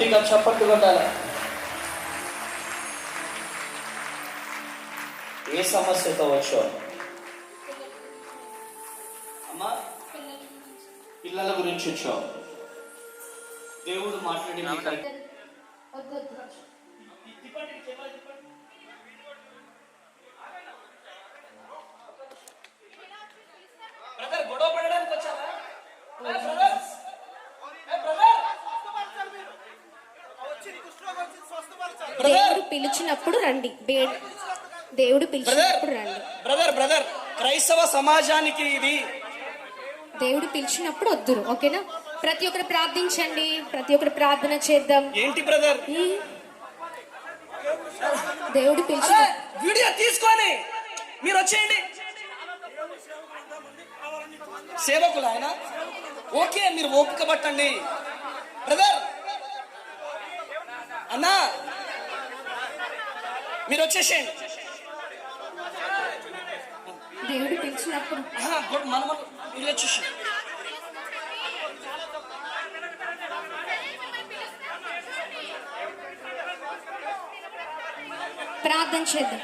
గట్టిగా చప్పట్లు కొట్టాలి? ఏ సమస్యతో వచ్చావు అమ్మా పిల్లల గురించి వచ్చావు దేవుడు మాట్లాడి నీకు బ్రదర్ గొడవ పడడానికి వచ్చారా ఏ బ్రదర్స్? ఏ బ్రదర్? దేవుడు పిలిచినప్పుడు రండి. దేవుడు పిలిచినప్పుడు రండి. బ్రదర్ బ్రదర్ క్రైస్తవ సమాజానికి ఇది. దేవుడు పిలిచినప్పుడు వద్దురు ఓకేనా? ప్రతి ఒక్కరు ప్రార్థించండి ప్రతి ఒక్కరు ప్రార్థన చేద్దాం. ఏంటి బ్రదర్ దేవుడు పిలిచి వీడియో తీసుకొని మీరు వచ్చేయండి. సేవకులు ఆయన. ఓకే మీరు ఓపిక పట్టండి. బ్రదర్ అన్నా మీరు వచ్చేసేయండి దేవుడు పిలిచినప్పుడు. మన మన వీళ్ళు. వచ్చేసి ప్రార్థన చేద్దాం.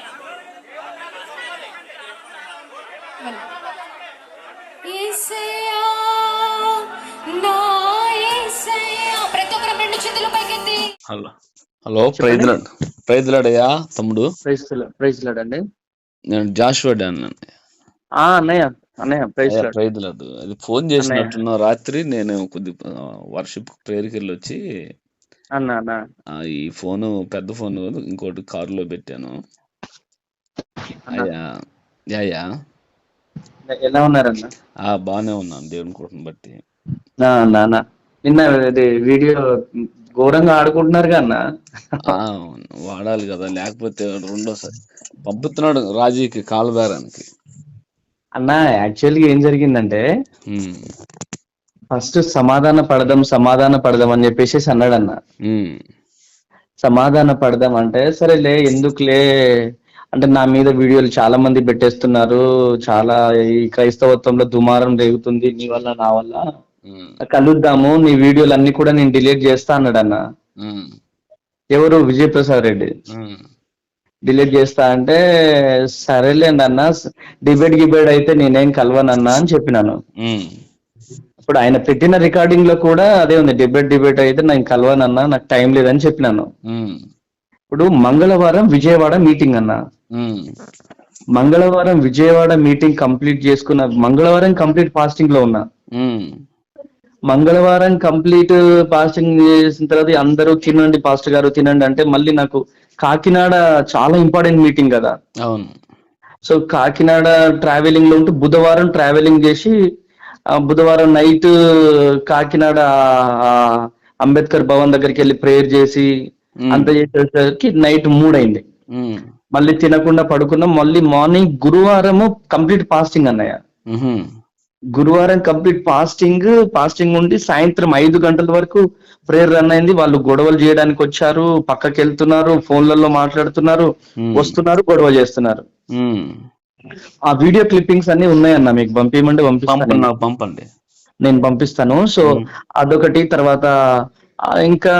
ప్రతి ఒక్కరు రెండు చేతులు పైకెత్తి. హలో ప్రైజ్ ప్రైజ్ లాడయ్యా తమ్ముడు. ప్రైజ్ ప్రైజ్ లాడ్ అండి నేను జాషువా ఆ అన్నయ్య అన్నయ్య ప్రైజ్ ప్రైజ్ లాడ్ అది ఫోన్ చేసినట్టున్న రాత్రి నేను కొద్ది వర్షిప్ ప్రేయర్కి వెళ్ళి వచ్చి అన్న అన్న. ఆ, ఈ ఫోను పెద్ద ఫోన్ ఇంకోటి కారులో పెట్టాను. అయ్యా యాయా ఎలా ఉన్నారన్న? ఆ బాగానే ఉన్నాను దేవుని కోటను బట్టి. నిన్న వీడియో ఘోరంగా ఆడుకుంటున్నారుగా అన్న ఆ, వాడాలి కదా లేకపోతే రెండోసారి. పంపుతున్నాడు రాజీకి కాలుబేరానికి అన్న యాక్చువల్గా ఏం జరిగిందంటే ఫస్ట్ సమాధాన పడదాం సమాధాన పడదాం అని చెప్పేసి అన్నాడు అన్న. సమాధాన పడదాం అంటే సరేలే ఎందుకులే? అంటే నా మీద వీడియోలు చాలా మంది పెట్టేస్తున్నారు చాలా ఈ క్రైస్తవత్వంలో దుమారం రేగుతుంది నీ వల్ల నా వల్ల. కలుద్దాము నీ వీడియోలు అన్ని కూడా నేను డిలీట్ చేస్తా అన్నాడు అన్న ఎవరు? విజయప్రసాద్ రెడ్డి. ఉమ్, డిలీట్ చేస్తా అంటే సరేలేండి అన్న డిబేట్ గిబేట్ అయితే నేనేం కలవనన్నా అని చెప్పినాను. ఇప్పుడు ఆయన పెట్టిన రికార్డింగ్లో కూడా అదే ఉంది డిబేట్ డిబేట్ అయితే నేను కలవనన్నా నాకు టైం లేదని చెప్పినాను. ఇప్పుడు మంగళవారం విజయవాడ మీటింగ్ అన్న. మంగళవారం విజయవాడ మీటింగ్ కంప్లీట్ చేసుకున్న మంగళవారం కంప్లీట్ ఫాస్టింగ్లో ఉన్నా మంగళవారం కంప్లీట్ ఫాస్టింగ్ చేసిన తర్వాత అందరూ తినండి పాస్టర్ గారు తినండి అంటే మళ్ళీ నాకు కాకినాడ చాలా ఇంపార్టెంట్ మీటింగ్ కదా. అవును. సో కాకినాడ ట్రావెలింగ్లో ఉంటూ బుధవారం ట్రావెలింగ్ చేసి బుధవారం నైట్ కాకినాడ అంబేద్కర్ భవన్ దగ్గరికి వెళ్ళి ప్రేయర్ చేసి అంత చేసేసరికి నైట్ మూడైంది. ఉమ్, మళ్ళీ తినకుండా పడుకున్నాం. మళ్ళీ మార్నింగ్ గురువారము కంప్లీట్ ఫాస్టింగ్ అన్నయ్య. గురువారం కంప్లీట్ ఫాస్టింగ్ ఫాస్టింగ్ ఉండి సాయంత్రం ఐదు గంటల వరకు ప్రేయర్ రన్ అయింది. వాళ్ళు గొడవలు చేయడానికి వచ్చారు పక్కకి వెళ్తున్నారు ఫోన్లలో మాట్లాడుతున్నారు వస్తున్నారు గొడవ చేస్తున్నారు. ఆ వీడియో క్లిప్పింగ్స్ అన్ని ఉన్నాయన్న మీకు పంపించమంటే పంపండి పంపిస్తాను నాకు పంపండి. నేను పంపిస్తాను. సో. అదొకటి తర్వాత ఇంకా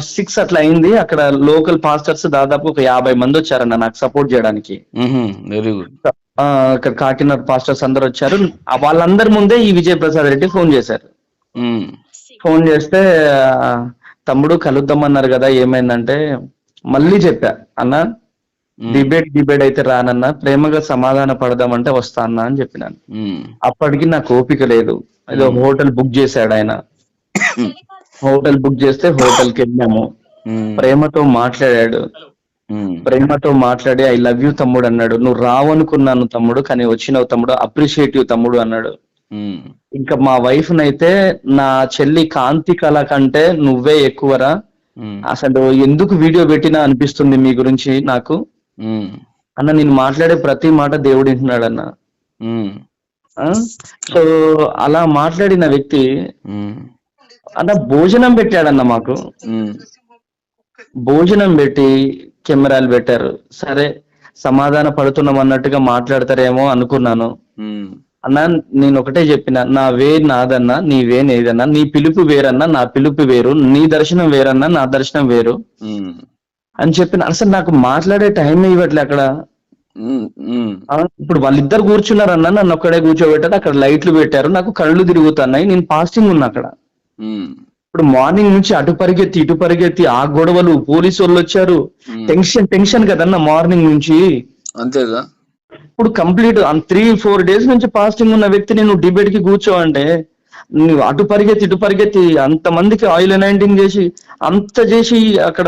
సిక్స్ అట్లా అయింది. అక్కడ లోకల్ పాస్టర్స్ దాదాపు ఒక యాభై మంది వచ్చారన్న నాకు సపోర్ట్ చేయడానికి. Very good. ఇక్కడ కాకినాడ పాస్టర్స్ అందరు వచ్చారు. వాళ్ళందరి ముందే ఈ విజయ్ ప్రసాద్ రెడ్డి ఫోన్ చేశారు. ఫోన్ చేస్తే తమ్ముడు కలుద్దామన్నారు కదా ఏమైందంటే మళ్ళీ చెప్పా అన్న డిబేట్ డిబేట్ అయితే రానన్నా ప్రేమగా సమాధాన పడదామంటే వస్తా అన్నా అని చెప్పినాను. అప్పటికి నాకు ఓపిక లేదు. ఏదో హోటల్ బుక్ చేశాడు ఆయన. హోటల్ బుక్ చేస్తే హోటల్కి వెళ్ళాము ప్రేమతో మాట్లాడాడు. ప్రేమతో మాట్లాడి ఐ లవ్ యూ తమ్ముడు అన్నాడు. నువ్వు రావనుకున్నాను తమ్ముడు కానీ వచ్చినావు తమ్ముడు అప్రిషియేటివ్ తమ్ముడు అన్నాడు. ఇంకా మా వైఫ్ నైతే నా చెల్లి కాంతి కళ కంటే నువ్వే ఎక్కువరా? అసలు ఎందుకు వీడియో పెట్టినా అనిపిస్తుంది మీ గురించి నాకు? అన్న నేను మాట్లాడే ప్రతి మాట దేవుడు వింటున్నాడు అన్న. ఆ? సో అలా మాట్లాడిన వ్యక్తి అన్న భోజనం పెట్టాడన్న మాకు. భోజనం పెట్టి కెమెరాలు పెట్టారు. సరే సమాధాన పడుతున్నాం అన్నట్టుగా మాట్లాడతారేమో అనుకున్నాను. అన్నా నేను ఒకటే చెప్పిన నా వే నాదన్నా నీ వే నేదన్నా నీ పిలుపు వేరన్నా నా పిలుపు వేరు నీ దర్శనం వేరన్నా నా దర్శనం వేరు. అని చెప్పిన అసలు నాకు మాట్లాడే టైం ఇవ్వట్లే అక్కడ. ఇప్పుడు వాళ్ళిద్దరు కూర్చున్నారన్నా నన్ను ఒక్కడే కూర్చోబెట్టారు అక్కడ లైట్లు పెట్టారు నాకు కళ్ళు తిరుగుతున్నాయి నేను ఫాస్టింగ్ ఉన్నా అక్కడ. ఇప్పుడు మార్నింగ్ నుంచి అటు పరిగెత్తి ఇటు పరిగెత్తి ఆ గొడవలు పోలీసు వాళ్ళు వచ్చారు. టెన్షన్ టెన్షన్ కదన్న మార్నింగ్ నుంచి. అంతేగా? ఇప్పుడు కంప్లీట్ త్రీ ఫోర్ డేస్ నుంచి ఫాస్టింగ్ ఉన్న వ్యక్తిని నువ్వు డిబేట్కి కూర్చో అంటే నువ్వు అటు పరిగెత్తి ఇటు పరిగెత్తి అంత మందికి ఆయిల్ అనైంటింగ్ చేసి అంత చేసి అక్కడ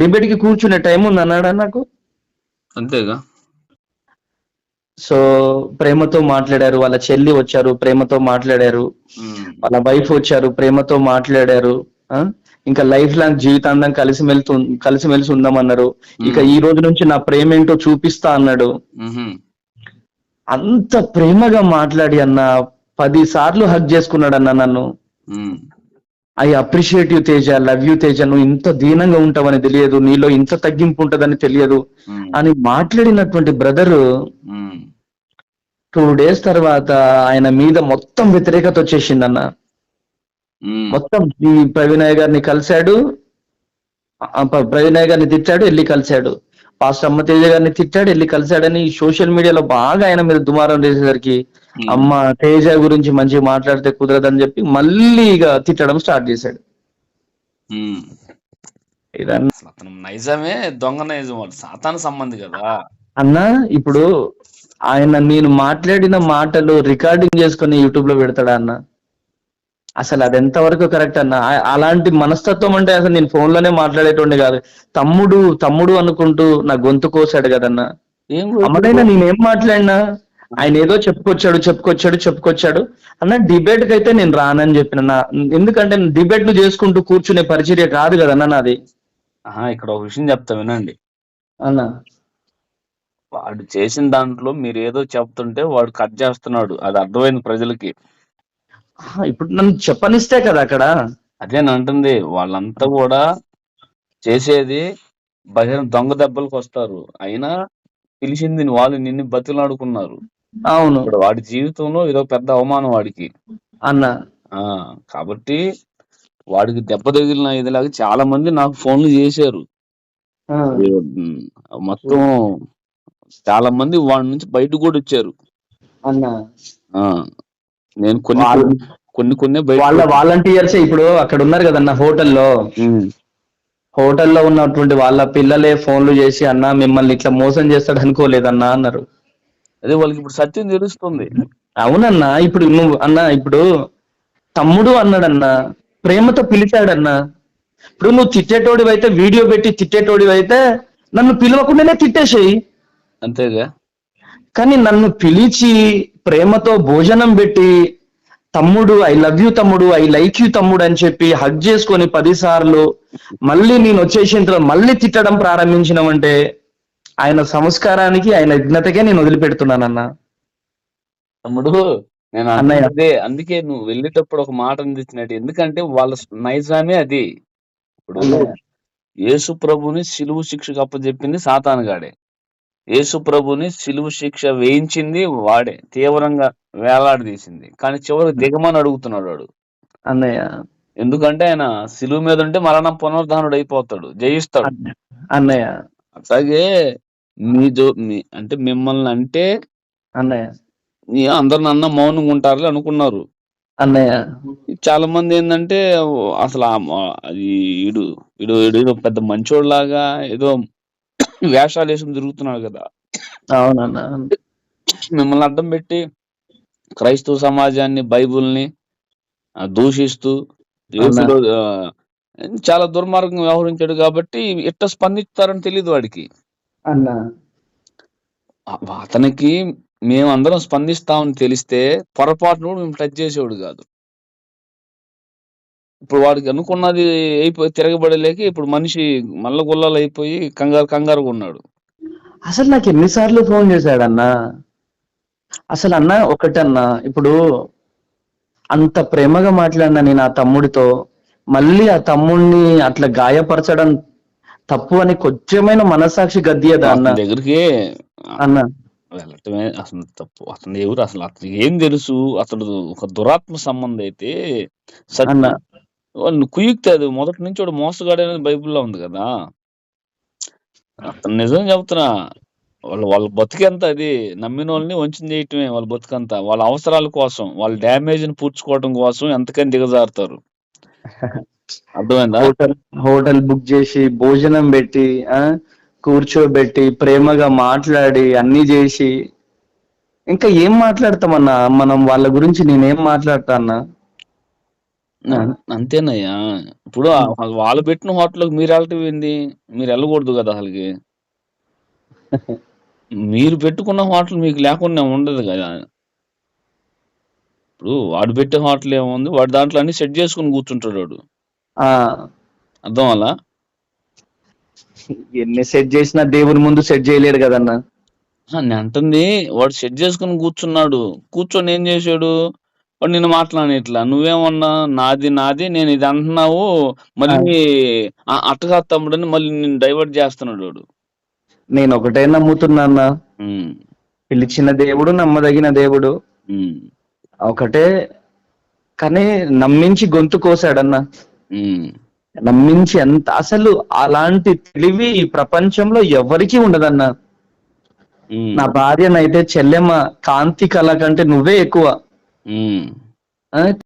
డిబేట్కి కూర్చునే టైం ఉంది అన్నాడా నాకు? అంతేగా? సో ప్రేమతో మాట్లాడారు వాళ్ళ చెల్లి వచ్చారు ప్రేమతో మాట్లాడారు వాళ్ళ వైఫ్ వచ్చారు ప్రేమతో మాట్లాడారు? ఇంకా లైఫ్ లాంగ్ జీవితాంతం కలిసి మెలుతూ కలిసిమెలిసి ఉందామన్నారు. ఇక ఈ రోజు నుంచి నా ప్రేమ ఏంటో చూపిస్తా అన్నాడు. అంత ప్రేమగా మాట్లాడి అన్న పది సార్లు హక్ చేసుకున్నాడు అన్న నన్ను. I appreciate you Teja love you Teja నువ్వు ఇంత దీనంగా ఉంటావని తెలియదు నీలో ఇంత తగ్గింపు ఉంటదని తెలియదు అని మాట్లాడినటువంటి బ్రదర్ టూ డేస్ తర్వాత ఆయన మీద మొత్తం వ్యతిరేకత వచ్చేసింది అన్న ఉమ్, మొత్తం ఈ ప్రవీణయ్య గారిని కలిశాడు. ప్రవీణయ్య గారిని తిట్టాడు వెళ్ళి కలిశాడు. పాస్టర్ అమ్మ తేజ గారిని తిట్టాడు వెళ్ళి కలిశాడని సోషల్ మీడియాలో బాగా ఆయన మీద దుమారం చేసేసరికి అమ్మ తేజ గురించి మంచిగా మాట్లాడితే కుదరదని చెప్పి మళ్ళీ ఇక తిట్టడం స్టార్ట్ చేశాడు. అతను నైజమే దొంగ నైజం వాడు. సాతాను సంబంధి కదా. అన్న ఇప్పుడు ఆయన నేను మాట్లాడిన మాటలు రికార్డింగ్ చేసుకుని యూట్యూబ్లో పెడతాడా అన్న? అసలు అది ఎంతవరకు కరెక్ట్ అన్న? అలాంటి మనస్తత్వం అంటే అసలు నేను ఫోన్లోనే మాట్లాడేటోండి కాదు. తమ్ముడు తమ్ముడు అనుకుంటూ నా గొంతు కోసాడు కదన్నా. అమ్మడైనా నేనేం మాట్లాడినా? ఆయన ఏదో చెప్పుకొచ్చాడు చెప్పుకొచ్చాడు చెప్పుకొచ్చాడు. అన్న డిబేట్కి అయితే నేను రానని చెప్పిన. నా ఎందుకంటే డిబేట్లు చేసుకుంటూ కూర్చునే పరిచర్య కాదు కదన్నా నాది. ఆహా, ఇక్కడ ఒక విషయం చెప్తా వినండి. అన్న. వాడు చేసిన దాంట్లో మీరు ఏదో చెప్తుంటే వాడు కట్ చేస్తున్నాడు. అది అర్థమైంది ప్రజలకి. ఇప్పుడు నన్ను చెప్పనిస్తే కదా అక్కడ? అదే అంటుంది వాళ్ళంతా కూడా చేసేది బహిరంగ దొంగ దెబ్బలకు వస్తారు. అయినా పిలిచింది వాళ్ళు నిన్ను బతిలాడుకున్నారు. అవును. ఇప్పుడు వాడి జీవితంలో ఇదో పెద్ద అవమానం వాడికి. అన్న. ఆ కాబట్టి వాడికి దెబ్బ తగిలిన ఇదిలాగా చాలా మంది నాకు ఫోన్లు చేశారు. మొత్తం చాలా మంది వాడి నుంచి బయటకు కూడా వచ్చారు. అన్న. ఆ నేను కొన్ని కొన్ని- కొన్ని వాళ్ళ వాలంటీర్స్ ఇప్పుడు అక్కడ ఉన్నారు కదన్న హోటల్లో. హోటల్లో ఉన్నటువంటి వాళ్ళ పిల్లలే ఫోన్లు చేసి అన్న మిమ్మల్ని ఇట్లా మోసం చేస్తాడు అనుకోలేదన్నా అన్నారు. అదే వాళ్ళకి ఇప్పుడు సత్యం తెలుస్తుంది. అవునన్నా ఇప్పుడు నువ్వు అన్న ఇప్పుడు తమ్ముడు అన్నాడన్నా ప్రేమతో పిలిచాడన్నా ఇప్పుడు నువ్వు తిట్టేటోడివి అయితే వీడియో పెట్టి తిట్టేటోడివి అయితే నన్ను పిలవకుండానే తిట్టేసేయి. అంతేగా? కానీ నన్ను పిలిచి ప్రేమతో భోజనం పెట్టి తమ్ముడు ఐ లవ్ యూ తమ్ముడు ఐ లైక్ యూ తమ్ముడు అని చెప్పి హగ్ చేసుకొని పది సార్లు మళ్ళీ నేను వచ్చేసిన తర్వాత మళ్ళీ తిట్టడం ప్రారంభించినామంటే ఆయన సంస్కారానికి ఆయన విఘ్నతకే నేను వదిలిపెడుతున్నానన్నా. తమ్ముడు నేను అన్నయ్య. అదే అందుకే నువ్వు వెళ్ళేటప్పుడు ఒక మాట అందించినట్టు. ఎందుకంటే వాళ్ళ నైజామే అది. ఇప్పుడు యేసు ప్రభుని సిలువు శిక్షకు అప్పచెప్పింది సాతానుగాడే. యేసు ప్రభుని సిలువు శిక్ష వేయించింది వాడే తీవ్రంగా వేలాడదీసింది కానీ చివరికి దిగమని అడుగుతున్నాడు వాడు. అన్నయ్య. ఎందుకంటే ఆయన సిలువు మీద ఉంటే మరణం పునరుద్ధానుడు అయిపోతాడు జయిస్తాడు. అన్నయ్య. అట్లాగే మీ జో మీ అంటే మిమ్మల్ని అంటే అన్నయ్య. అందరు నన్న మౌనంగా ఉంటారు అనుకున్నారు. అన్నయ్య. చాలా మంది ఏంటంటే అసలు అది ఈడు ఈడు ఈడు ఏదో పెద్ద మంచోడ్లాగా ఏదో వేషాలు వేసుకుని తిరుగుతున్నాడు కదా. అవునన్నా. మిమ్మల్ని అడ్డం పెట్టి క్రైస్తవ సమాజాన్ని బైబుల్ని దూషిస్తూ యేసులో చాలా దుర్మార్గంగా వ్యవహరించాడు కాబట్టి ఎట్ట స్పందిస్తారని తెలియదు వాడికి. అన్న. అతనికి మేము అందరం స్పందిస్తామని తెలిస్తే పొరపాటును మేము టచ్ చేసేవాడు కాదు. ఇప్పుడు వాడికి అనుకున్నది అయిపోయి తిరగబడలేక ఇప్పుడు మనిషి మల్ల గుల్లలు అయిపోయి కంగారు కంగారుగా ఉన్నాడు. అసలు నాకు ఎన్నిసార్లు ఫోన్ చేశాడన్నా? అసలు అన్న ఒకటన్నా ఇప్పుడు అంత ప్రేమగా మాట్లాడినా నేను ఆ తమ్ముడితో మళ్ళీ ఆ తమ్ముడిని అట్లా గాయపరచడం తప్పు అని కొంచెమైన మనసాక్షి గద్దియదా అన్న? దగ్గరికి అన్న. వెళ్ళటమే అసలు తప్పు. అతను ఎవరు? అసలు అతను ఏం తెలుసు? అతడు ఒక దురాత్మ సంబంధం అయితే సత్యం అన్న వాళ్ళు కుయుక్తి అది మొదటి నుంచి వాడు మోసగాడు అనేది బైబిల్లో ఉంది కదా. అతను నిజం చెబుతున్నా వాళ్ళ వాళ్ళ బతుకంతా అది. నమ్మిన వాళ్ళని వంచన చేయటమే వాళ్ళ బతుకంతా. వాళ్ళ అవసరాల కోసం వాళ్ళ డ్యామేజ్ని పూడ్చుకోవడం కోసం ఎంతకని దిగజారుతారు. అర్థమైందా? హోటల్ హోటల్ బుక్ చేసి భోజనం పెట్టి కూర్చోబెట్టి ప్రేమగా మాట్లాడి అన్ని చేసి. ఇంకా ఏం మాట్లాడతామన్నా? మనం వాళ్ళ గురించి నేనేం మాట్లాడతా అన్నా అంతేనయ్యా. ఇప్పుడు ఆ- వాళ్ళు పెట్టిన హోటల్కి మీరు వెళ్ళటం ఏంది? మీరు వెళ్ళకూడదు కదా అసలుకి. మీరు పెట్టుకున్న హోటల్ మీకు లేకుండా ఉండదు కదా. ఇప్పుడు వాడు పెట్టే హోటల్ ఏముంది? వాడు దాంట్లో అన్ని సెట్ చేసుకుని కూర్చుంటాడు వాడు. ఆ. అర్థం వల్ల ఎన్ని సెట్ చేసినా దేవుని ముందు సెట్ చేయలేడు కదన్నా. నేను అంటుంది వాడు సెట్ చేసుకుని కూర్చున్నాడు. కూర్చొని ఏం చేశాడు? వాడు నిన్ను మాట్లాడేట్లా నువ్వేమన్నా నాది నాది నేను ఇది అంటున్నావు మళ్ళీ అట్టగా తమ్ముడని మళ్ళీ నిన్ను డైవర్ట్ చేస్తున్నాడు వాడు. నేను ఒకటే నమ్ముతున్నా ఉమ్, పిలిచిన దేవుడు నమ్మదగిన దేవుడు. ఉమ్, ఒకటే కానీ నమ్మించి గొంతు కోసాడన్న. ఉమ్. నమ్మించి ఎంత అసలు అలాంటి తెలివి ఈ ప్రపంచంలో ఎవరికీ ఉండదన్న. ఉమ్, నా భార్యనైతే చెల్లెమ్మ కాంతి కళ కంటే నువ్వే ఎక్కువ. ఉమ్. ఆ,